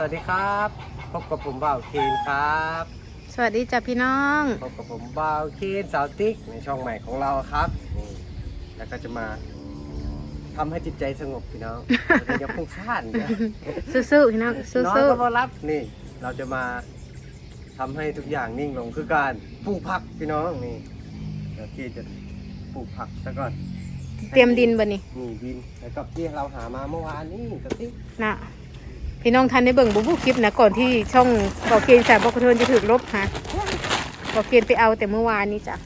สวัสดีครับพบกับผมบ่าวเคนครับสวัสดีจ้ะพี่น้อง พบกับผมบ่าวเคนสาวติ๊กในช่องใหม่ของเราครับนี่แล้วก็จะมาทำให้จิตใจสงบพี่น้องอย่าพุ่งซ่านอย่าสู้ๆพี่น้องสู้นอนก็มารับนี่ เราจะมาทำให้ทุกอย่างนิ่งลงคือการปลูกผักพี่น้องนี่เดี๋ยวพี่จะปลูกผักซะก่อนๆเตรียมดินบ่นี่นี่ดินแล้วก็ที่เราหามาเมื่อวานนี่สติ๊กนะ พี่น้องทันได้เบิ่งบุบูคลิปนะก่อนที่ช่องบอกเกณฑ์สายบอกกระเทินจะถูกลบฮะบอกเกณฑ์ไปเอาแต่เมื่อวานนี้จ้ะ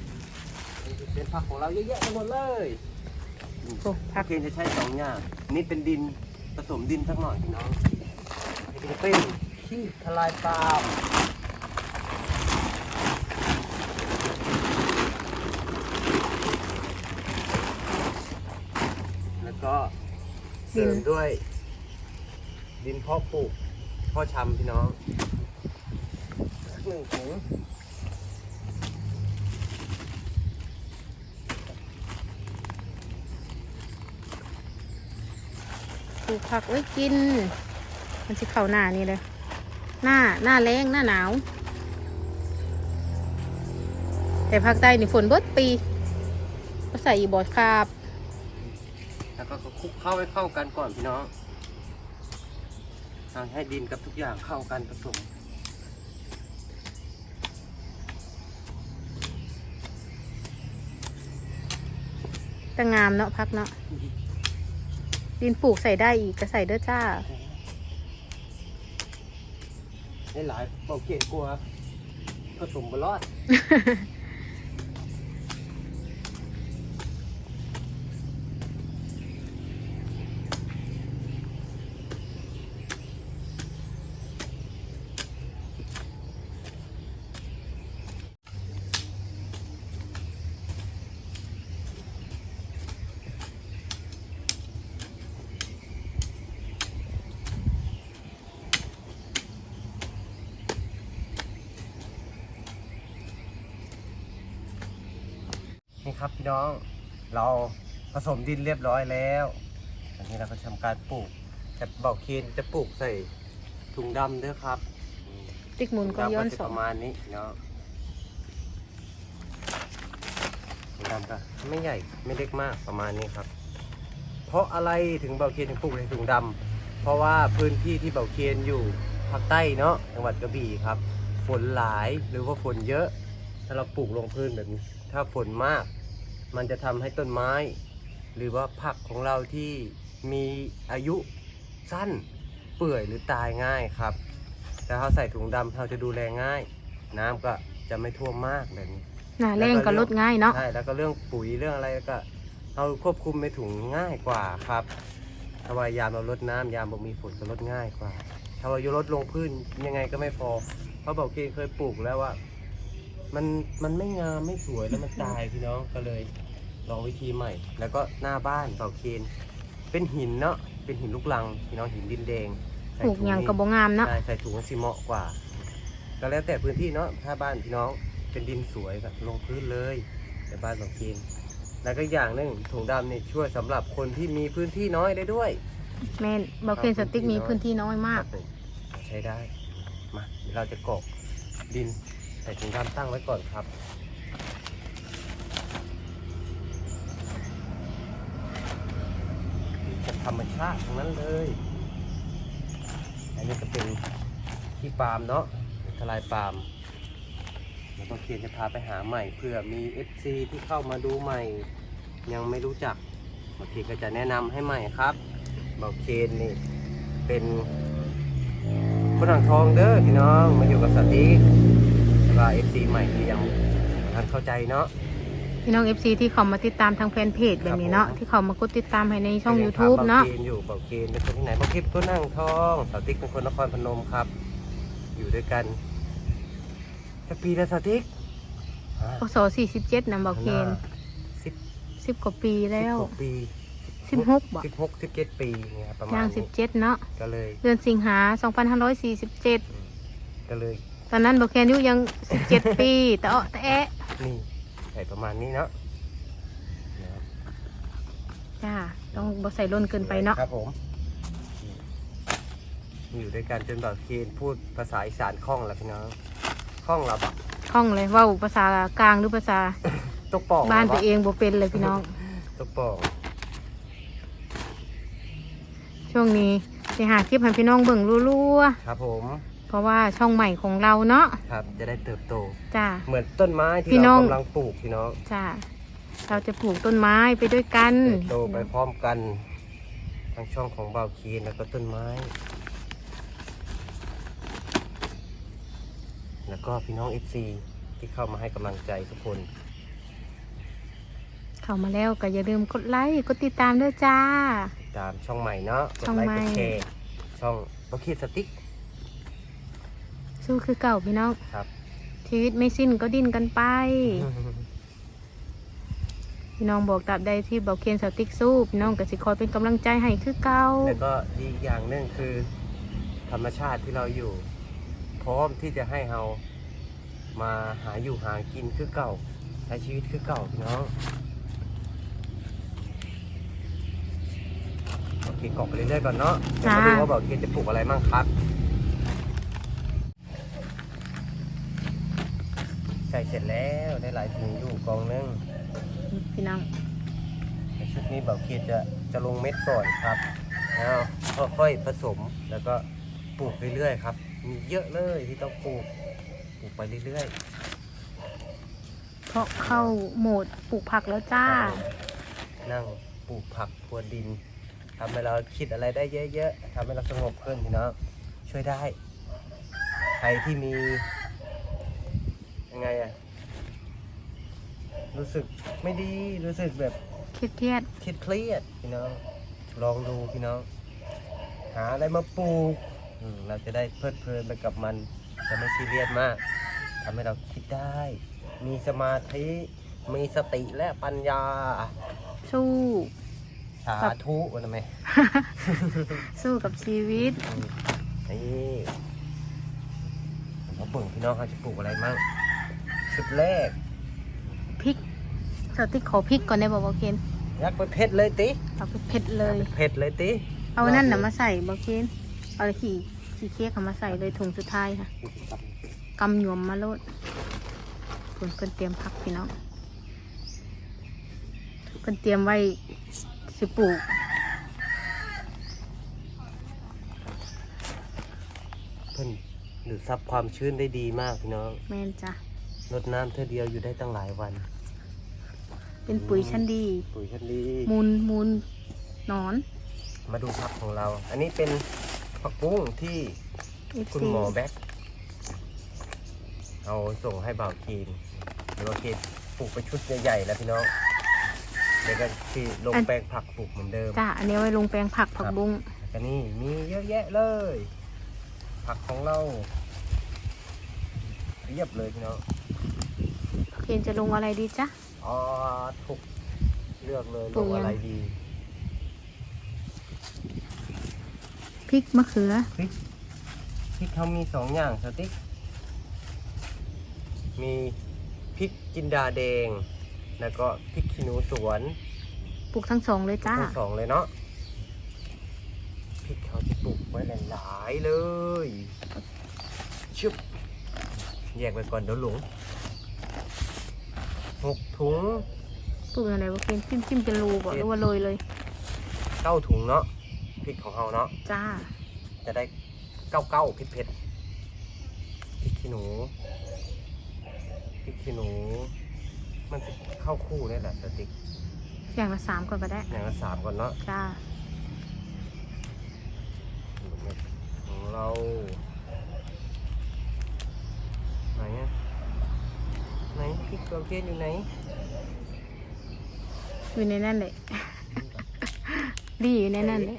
เป็นผักของเราเยอะแยะไปหมดเลยโอ้พัผักกเคนจะใช้สองอย่างนี่เป็นดินผสมดินสักหน่อยพี่น้องนี่จะเป็นขี้ทลายปาล์มแล้วก็เสริมด้วย ดินเพาะปลูกเพาะชำพี่น้องหนึ่งถุงปลูกผักไว้กิน มันจะเข้าหน้านี่เลย หน้าหน้าแรงหน้าหนาว แต่ภาคใต้นี่ฝนเบิดปีก็ใส่อีบอดคาบแล้วก็คลุกเข้าให้เข้ากันก่อนพี่น้อง ทำให้ดินกับทุกอย่างเข้ากันผสมแต่งามเนาะพักเนาะดินปลูกใส่ได้อีกก็ใส่เด้อจ้าได้หลายเบาเกลียดกลัวผสมบรอด นี่ครับพี่น้องเราผสมดินเรียบร้อยแล้ว อันนี้เราก็ทำการปลูกแต่เบาเคนจะปลูกใส่ถุงดำด้วยครับติ๊กหมุนก็ย้อนถุงดำจะสอปงระมาณนี้เนาะถุงดำก็ไม่ใหญ่ไม่เล็กมากประมาณนี้ครับ เพราะอะไรถึงเบาเคนถึงปลูกในถุงดำเพราะว่าพื้นที่ที่เบาเคนอยู่ภาคใต้เนาะจังหวัดกระบี่ครับ ฝนหลายหรือว่าฝนเยอะ ถ้าเราปลูกลงพื้นแบบนี้ ถ้าฝนมาก มันจะทำให้ต้นไม้ หรือว่าผักของเราที่มีอายุสั้นเปื่อยหรือตายง่ายครับ แต่ถ้าใส่ถุงดำเราจะดูแลง่าย น้ำก็จะไม่ท่วมมากแบบนี้หน้าแรงก็ลดง่ายเนาะใช่แล้วก็เรื่องปุ๋ยเรื่องอะไรก็เราควบคุมในถุงง่ายกว่าครับถ้าว่ายามเราลดน้ำยามบ่มีฝนก็ลดง่ายกว่า ถ้าว่าโยลดลงพื้นยังไงก็ไม่พอ เพราะเบาเกณเคยปลูกแล้วว่า มันมันไม่งามไม่สวยแล้วมันตายพี่น้องก็เลย ลองวิธีใหม่ แล้วก็หน้าบ้านเบาเคนเป็นหินเนาะเป็นหินลูกลังพี่น้องหินดินแดงปใส่ลูกถุหยังนี้ก็บ่งามเนาะใช่ใส่ถุงซีเหมาะกว่า ก็แล้วแต่พื้นที่เนาะถ้าบ้านพี่น้องเป็นดินสวยก็ลงพื้นเลยแต่บ้านบางทีนแล้วก็อย่างหนึงถุงดำนี่ช่วยสำหรับคนที่มีพื้นที่น้อยได้ด้วย แม่นเบาเคนสติ๊กมีพื้นที่น้อยมาก ครับผมใช้ได้ มาเดี๋ยวเราจะกรอกดินใส่ถุงดำตั้งไว้ก่อนครับ จาก ธรรมชาติทั้งนั้นเลย อันนี้ก็เป็นที่ปาล์มเนาะทลายปาล์มเดี๋ยวบางเคียนจะพาไปหาใหม่เพื่อมี FC ที่เข้ามาดูใหม่ ยังไม่รู้จักบางทีก็จะแนะนำให้ใหม่ครับบาเคนนี่เป็นคนอ่างทองเด้อพี่น้องมาอยู่กับสติกแล้วก็ FC ใหม่ที่ยังทันเข้าใจเนาะ พี่น้อง FC ที่เขามาติดตามทางแฟนเพจแบบนี้เนาะครับผมที่เขามากดติดตามให้ในช่องก็ยั YouTube ถมเนาะบเกณฑ์อยู่เบาเกณฑ์เป็นคนที่ไหนบางคลิปก็นั่งทองสาวติ๊กเป็นคนนครพนมครับ อยู่ด้วยกันสักปีแล้วสาวติ๊กพศ47นะเบาเคนสิบ10กว่าปีแล้วสิบกว่าปี16บ่สิบหกสิบเจ็ดปีเนี่ยครับประมาณย่างนี้17เนาะก็เลย เดือนสิงหา2547ก็เลย ตอนนั้นเบาเคนอายุยัง17ปีแต่อ้อแต่แอะนี่ ใส่ประมาณนี้เนาะนะครับจ้าต้องบ่ใส่ล้นเกินไปเนาะครับผมอยู่ด้วยกันจนแบบเคนพูดภาษาอีสานคล่องแล้วพี่น้องคล่องแล้วปะคล่องเลยเว่าภาษากลางหรือภาษาตกปองบ้านแล้วตัวปะเองบ่เป็นเลยพี่น้อง ตกปองช่วงนี้สิหาคลิปให้พี่น้องเบิ่งรัวครับผมๆ เพราะว่าช่องใหม่ของเราเนาะครับ จะได้เติบโต จ้า เหมือนต้นไม้ที่พี่น้เราอง กำลังปลูกพี่น้องจ้า เราจะปลูกต้นไม้ไปด้วยกัน เติบโตไปพร้อมกันทั้งช่องของเบาเคีนแล้วก็ต้นไม้ แล้วก็พี่น้อง FC ที่เข้ามาให้กำลังใจทุกคน เข้ามาแล้วก็อย่าลืมกดไลค์ กดติดตามด้วยจ้า ติดตามช่องใหม่เนาะกดช่องไลค์ใหม่ กดแชร์ช่องเบาเคีนสติ๊ก สู้คือเก่าพี่น้องครับ ชีวิตไม่สิ้นก็ดิ้นกันไป พี่น้องบอกตับใดที่เบาเคนสติ๊กสู้พี่น้องก็สิคอยเป็นกำลังใจให้คือเก่าแล้วก็อีกอย่างหนึ่งคือ ธรรมชาติที่เราอยู่ พร้อมที่จะให้เรามาหาอยู่หากินคือเก่าใช้ชีวิตคือเก่าพี่น้องโอเคกรอกไปเรื่อยๆก่อนเนาะเดี๋ยวมาดูว่าบอกเคนจะปลูกอะไรมั่งครับ ใส่เสร็จแล้วได้หลายถุงอยู่กองนึงพี่น้องในชุดนี้เบาเคียจะจะลงเม็ดก่อนครับแล้วค่อยๆผสมแล้วก็ปลูกเรื่อยๆครับ มีเยอะเลยที่ต้องปลูกปลูกไปเรื่อยเพราะเข้าโหมดปลูกผักแล้วจ้าๆนั่งปลูกผักพรวนดินทำให้เราคิดอะไรได้เยอะๆทำให้เราสงบขึ้นพี่น้องช่วยได้ ใครที่มียัง ไงอะรู้สึกไม่ดีรู้สึกแบบเครียดเครียดเครียดเครียดพี่น้อง ลองดูพี่น้อง หาอะไรมาปลูกอืมเราจะได้เพลิดเพลินไปกับมันจะไม่ซีเรียสมากทำให้เราคิดได้ มีสมาธิมีสติและปัญญา สู้ สาธุวันไหมสู้กับชีวิต นี่เราเบิ่งพี่น้องเขาจะปลูกอะไรมั่ง ชุดแรกพริกสติ๊กขอพริกก่อนได้บอกเบาเคนยักไปเพชรเลยติเอาไปเผ็ดเลยเพชรเลยติเอานั่นน่ะมาใส่เบาเคนเอาขี่ขี่เค้กเอามาใส่เลยถุงสุดท้ายค่ะกำหยวมมาโลดเพิ่นเพิ่นเตรียมผักพี่น้องเพิ่นเตรียมไว้สิปลูกเพิ่นดูดซับความชื้นได้ดีมากพี่น้อง แม่นจ้ะ รดน้ำเท่าเดียวอยู่ได้ตั้งหลายวัน เป็นปุ๋ยชั้นดี ปุ๋ยชั้นดี มูลมูลหนอน มาดูผักของเรา อันนี้เป็นผักบุ้งที่ FC คุณหมอแบ็คเอาส่งให้บ่าวคีนเดี๋ยวบ่าวคีนปลูกไปชุดใหญ่ๆแล้วพี่น้องเดี๋ยวก็ที่ลงแปลงผักปลูกเหมือนเดิม จ้ะอันนี้ไว้ลงแปลงผักผักครับบุ้งแล้วก็นี่มีเยอะแยะเลย ผักของเราเรียบเลยพี่น้องเค นจะลงอะไรดีจ๊ะ อ๋อถูกเลือกเลยปลูลกงยังอะไรดีพริกมะเขือพริกพริกเขามีสองอย่างสติ๊กมีพริกจินดาแดง แล้วก็พริกขี้หนูสวนปลูกทั้งสองเลยจ้าทั้งสองเลยเนาะพริกเขาจะปลูกไว้หลายๆเลยชุบแยกไปก่อนเดี๋ยวหลง หกถุงปลูกอะไรวะเคนจิ้มจิ้มเป็นรูบอกหรือว่าโรยเลยเก้าถุงเนาะพริกของเราเนาะจ้าจะได้เก้าเก้าพริกเผ็ดพริกขี้หนูพริกขี้หนู มันจะเข้าคู่นี่แหละสติ๊กอย่างละสามก่อนก็ได้อย่างละสามก่อนเนาะจ้าของเราไหนอะไห นพริกเราเทียนอยู่ไหนอยู่ในนั่นเลยดีอยู่ในนั่นเลย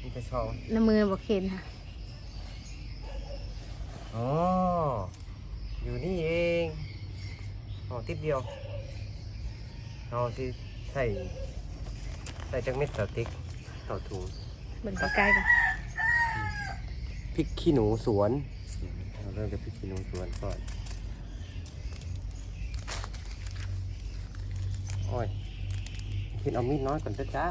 นี่จะช่องน้ำมือบอกเคนค่ะ อ๋อ อยู่นี่เอง อ๋อติดเดียวเราที่ใส่ใส่จักเม็ดสติ๊กต่อถุงเบิ่งใกล้ๆกันพริกขี้หนูสวน เราเริ่มจากพริกขี้หนูสวนก่อน โอ้ยคิดเอามีดน้อยก่อนจ้าจ้า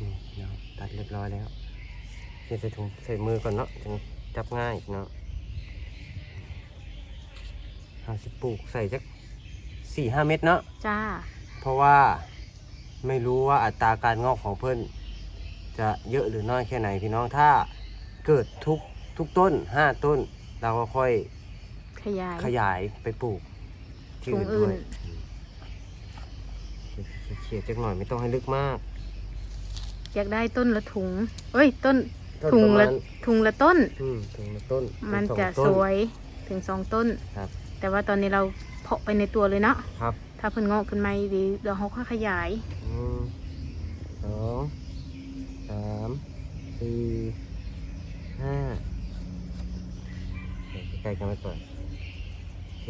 นี่เดี๋ยวตัดเรียบร้อยแล้วนี่ใส่ถุงใส่มือก่อนเนาะจึงจับง่ายเนาะหาสิปลูกใส่จักสี่ห้าเม็ดเนาะจ้า เพราะว่าไม่รู้ว่าอัตราการงอกของเพื่อนจะเยอะหรือน้อยแค่ไหนพี่น้องถ้าเกิดทุกทุกต้นห้าต้น เราก็ค่อยขยายขยายไปปลูกที่อื่นตรงอื่ด้วยนอืมเขียดจักหน่อยไม่ต้องให้ลึกมาก อยากได้ต้นละถุงเอ้ย ต้นต้นถุงประละมาณถุงละต้น อืมถุงละต้นมันถึงจะองต้สนวยถึงสองต้น ครับ แต่ว่าตอนนี้เราเพาะไปในตัวเลยเนาะครับถ้าเพิ่นงอกขึ้นมาดีเดี๋ยวเขาค่อยขยาย หนึ่งสองสามสี่ห้าเดี๋ยวใกล้ๆกันไปก่อนโอเค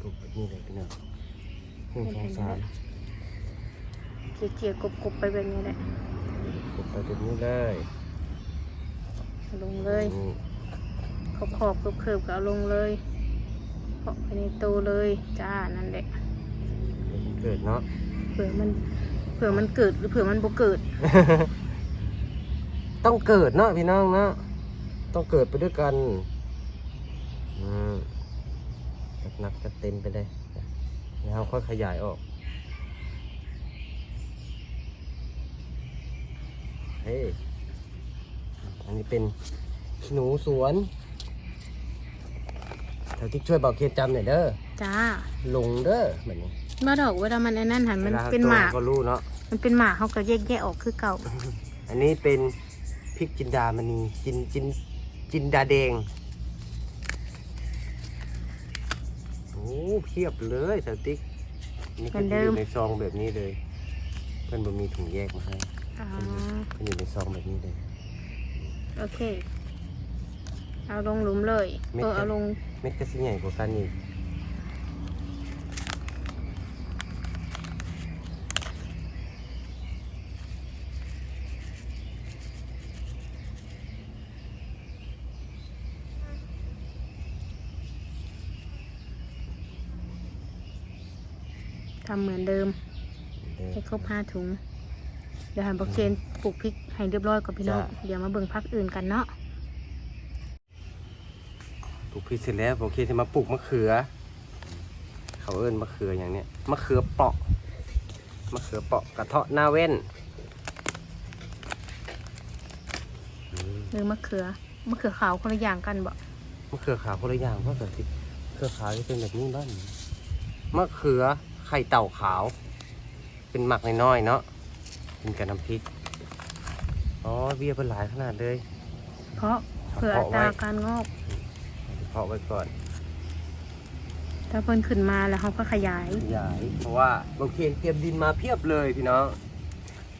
ปลูกแบบนี้เลยพี่น้องหนึ่งสองสาม เกี่ยๆกบๆไปแบบนี้แหละปลูกไปแบบนี้เลยลงเลยนี่ขอบขอบๆเคิบๆก็เอาลงเลยเพาะไปในตัวเลยจ้านั่นแหละมันเกิดเนาะ เผื่อมันเผื่อมันเกิดหรือเผื่อมันบ่เกิดต้องเกิดเนาะพี่น้องเนาะต้องเกิดไปด้วยกันอืมจัดหนักจัดเต็มไปเลยแล้วค่อยขยายออก เฮ้ยอันนี้เป็นขี้หนูสวนเท่าที่ช่วยบอกเคียนจำหน่อยเด้อจ้าลงเด้อแบบนี้เมื่อดอกเวลามันไอ้นั่นหันมันวลเป็นตัวหมากก็รู้เนาะมันเป็นหมากเขาก็แยกแยกออกคือเก่า อันนี้เป็นพริกจินดามณีจินจินจินดาแดงโอ้เพียบเลยสติ๊กนี่ก็เหมือนเดิจะอมยู่ในซองแบบนี้เลยเพื่อนบ่มีถุงแยกมาให้ อ๋อเพื่อนอยู่ในซองแบบนี้เลย โอเค เอาลงหลุมเลย เม็ด เออเล็กเอาลงเม็ดก็สิใหญ่กว่ากันอีกทำเหมือนเดิมเด้อให้ครบห้าถุงเดี๋ยวหันบอกเคนปลูกพริกให้เรียบร้อยก่อนพี่น้อง จ้ะ เดี๋ยวมาเบิ่งพักอื่นกันเนาะ ปลูกพริกเสร็จแล้วโอเคจะมาปลูกมะเขือ เขาเอิ้นมะเขืออย่างเนี้ยมะเขือเปาะมะเขือเปาะกระเทาะหน้าเว้นอืมหรือมะเขือ มะเขือขาวคนละอย่างกันบ่มะเขือขาวคนละอย่างเพราะเกิดที่มะเขือขาวจะเป็นแบบนี้บ้านมะเขือไข่เต่าขาว เป็นหมักน้อยๆเนาะ เป็นกับน้ำพริก อ๋อเบี้ยเป็นหลายขนาดเลย เพราะเผื่ออัตราการงอกเพาะไว้ก่อน ถ้าเพิ่นขึ้นมาแล้วเขาก็ขยายใหญ่เพราะว่าบางเคนเตรียมดินมาเพียบเลยพี่น้อง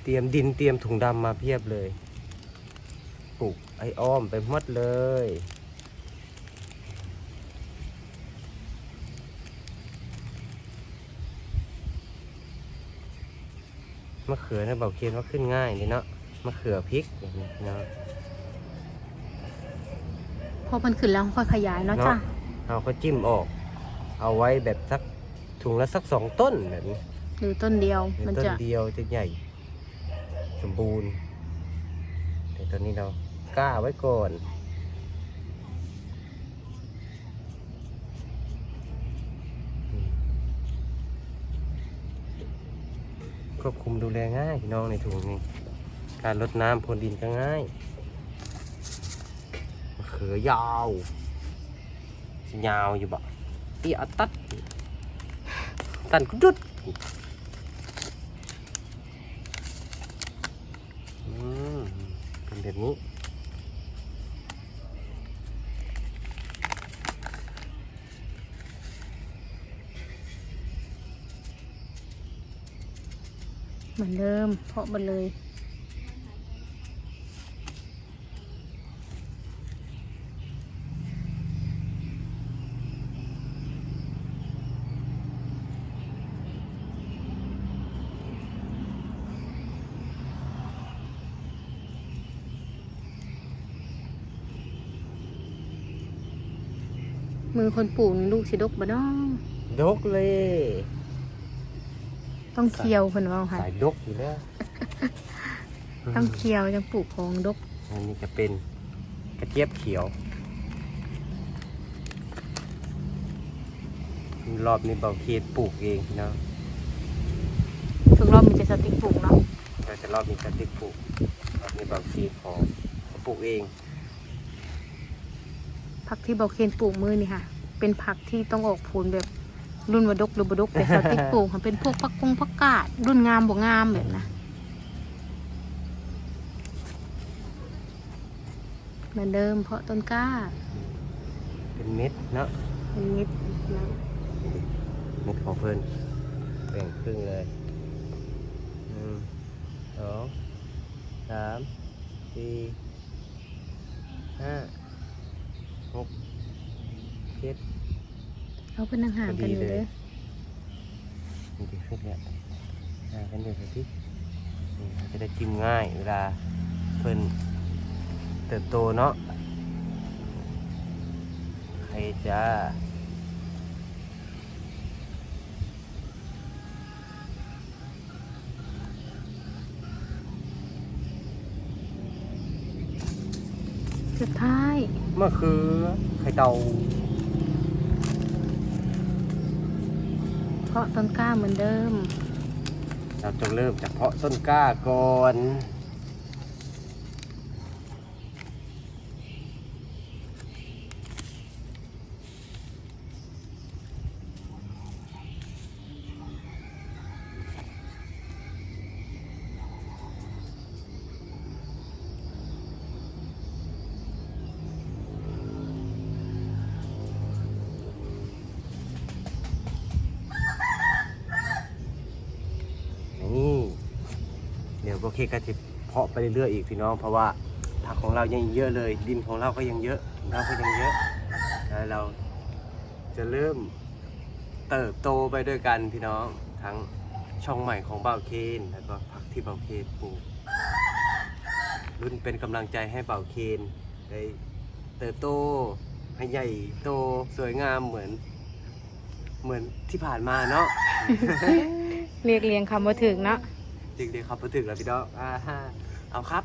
เตรียมดินเตรียมถุงดำมาเพียบเลย ปลูกไอ้อ้อมไปหมดเลย มะเขือเนี่ยเบาเคนว่าขึ้นง่ายเลยเนาะมะเขือพริกอย่างนี้เนาะพอมันขึ้นแล้วค่อยขยายเนาะจ้ะเอาก็จิ้มออก เอาไว้แบบสักถุงละสักสองต้นแบบนี้หรือต้นเดียวในมันต้นจะเดียวจะใหญ่ สมบูรณ์แต่ตอนนี้เรากล้าไว้ก่อน ควบคุมดูแลง่ายพี่น้องในถุงนี้ การลดน้ำพรวนดินก็ง่ายมะเขือยาว ยาวอยู่บ่เตี้ยตัด ตันกุดุดเป็นแบบนี้ เหมือนเดิม เพาะหมดเลย มือคนปูนลูกสิดกบ่น้อง ดกเลย ต้องเคี่ยวเพิ่นว่าค่ะสายดกอยู่แล้ว ต้องเคี่ยวจังปลูกของดก อันนี้จะเป็นกระเจี๊ยบเขียว รอบนี้เบาเคียนปลูกเองพี่น้องทุกรอบมีแต่สติ๊กปลูกเนาะเราจะรอบนี้กระติกปลูกรอบนี้เบาเคียนขอเขาปลูกเอง ผักที่เบาเคนปลูกมือนี่ค่ะ เป็นผักที่ต้องออกผลแบบ รุ่นวดกหรือบดกแต่สติ๊กปลูกค่ะเป็นพวกผักกงผักกาด รุ่นงามบ่งามแบบนะเหมือนเดิมเพาะต้นกล้า เป็นเม็ดเนาะเป็นนิดนะเม็ดของเพิ่นแบ่งครึ่งเลยหนึ่งสองสามสี่ห้าหกเจ็ด เขาเป็นห่างๆกันอยู่พอดีเลเลยยนี่ดีขึ้นแล้วอ่ากันเดี๋ยวสินี่มันจะได้จิ้มง่ายเวลาเพิ่นเติบโตเนาะใครจะสุดท้ายมะเขือไข่เตา เพาะต้นกล้าเหมือนเดิม เราจะเริ่มจากเพาะต้นกล้าก่อน เคก็จะเพาะไปเรื่อยๆอีกพี่น้อง เพราะว่าผักของเรายังเยอะเลย ดินของเราก็ยังเยอะเราก็ยังเยอะแล้วเราจะเริ่มเติบโตไปด้วยกันพี่น้องทั้งช่องใหม่ของเบาเคนแล้วก็ผักที่เบาเคนปลูกรุ่นเป็นกำลังใจให้เบาเคนได้เติบโตให้ใหญ่โตสวยงามเหมือน เหมือนที่ผ่านมาเนาะ เรียกเรียงคำว่าถึงเนาะ ด็กๆครับมาถึงแล้วพี่ดอกอ่าฮะเอาครับ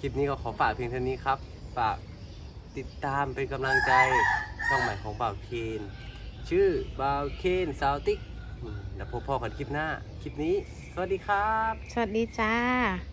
คลิปนี้ก็ขอฝากเพียงเท่านี้ครับ ฝากติดตามเป็นกำลังใจช่องใหม่ของบ่าวเคนชื่อบ่าวเคนซาวติกแล้วพบพ่อกันคลิปหน้า คลิปนี้ สวัสดีครับ สวัสดีจ้า